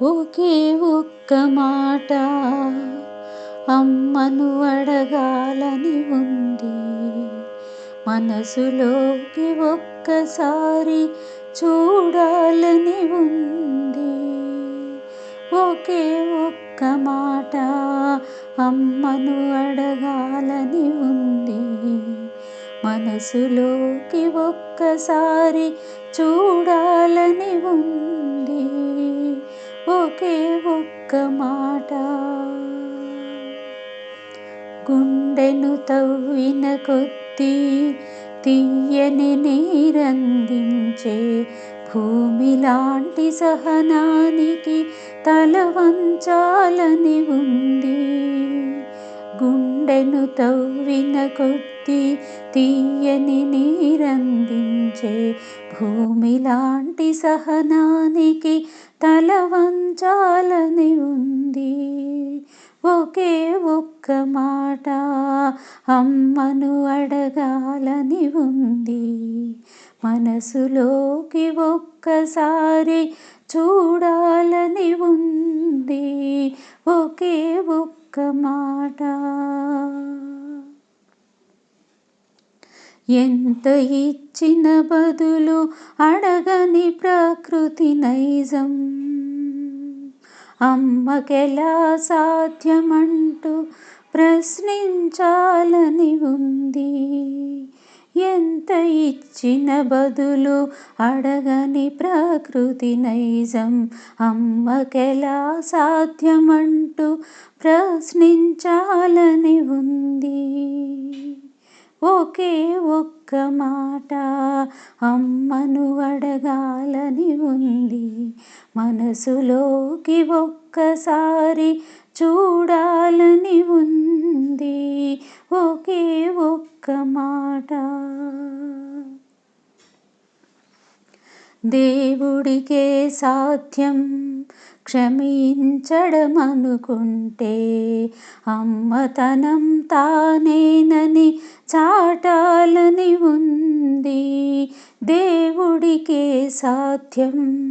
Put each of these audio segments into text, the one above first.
ఒకే ఒక్క మాట అమ్మను అడగాలని ఉంది. మనసులోకి ఒక్కసారి చూడాలని ఉంది. ఒకే ఒక్క మాట అమ్మను అడగాలని ఉంది. మనసులోకి ఒక్కసారి చూడాలని ఒక్క మాట. గుండెను తవ్విన కొద్దీ తీయని నీరందించే భూమి లాంటి సహనానికి తల వంచాలని ఉంది. కొండను తవ్విన కొద్ది తీయని నీరందించే భూమి లాంటి సహనానికి తల వంచాలని ఉంది. ఒకే ఒక్క మాట అమ్మను అడగాలని ఉంది. మనసులోకి ఒక్కసారి చూడాలని ఉంది. ఒకే ఒక్క మాట ఎంత ఇచ్చిన బదులు అడగని ప్రకృతి నైజం. అమ్మకెలా సాధ్యమంటూ ప్రశ్నించాలని ఉంది. ఎంత ఇచ్చిన బదులు అడగని ప్రకృతి నైజం. అమ్మకెలా సాధ్యమంటూ ప్రశ్నించాలని ఉంది. ఒకే ఒక్క మాట అమ్మను అడగాలని ఉంది మనసులోకి ఒక్కసారి చూడాలని ఉంది ఒకే ఒక్క మాట. దేవుడికే సాధ్యం క్షమించడం అనుకుంటే అమ్మతనం తానేన చాటాలని ఉంది. దేవుడికే సాధ్యం.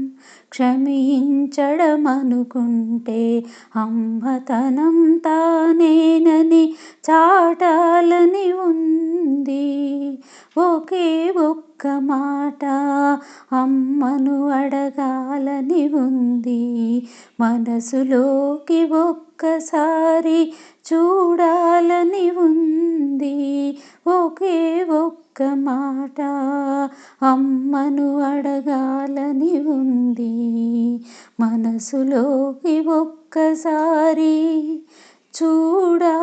క్షమించడమనుకుంటే అమ్మతనం తానేనని చాటాలని ఉంది. ఒకే ఒక్క మాట అమ్మను అడగాలని ఉంది. మనసులోకి ఒక్కసారి చూడాలని ఉంది. ఒకే ఒక్క మాట. అమ్మను అడగాలని ఉంది మనసులోకి ఒక్కసారి చూడా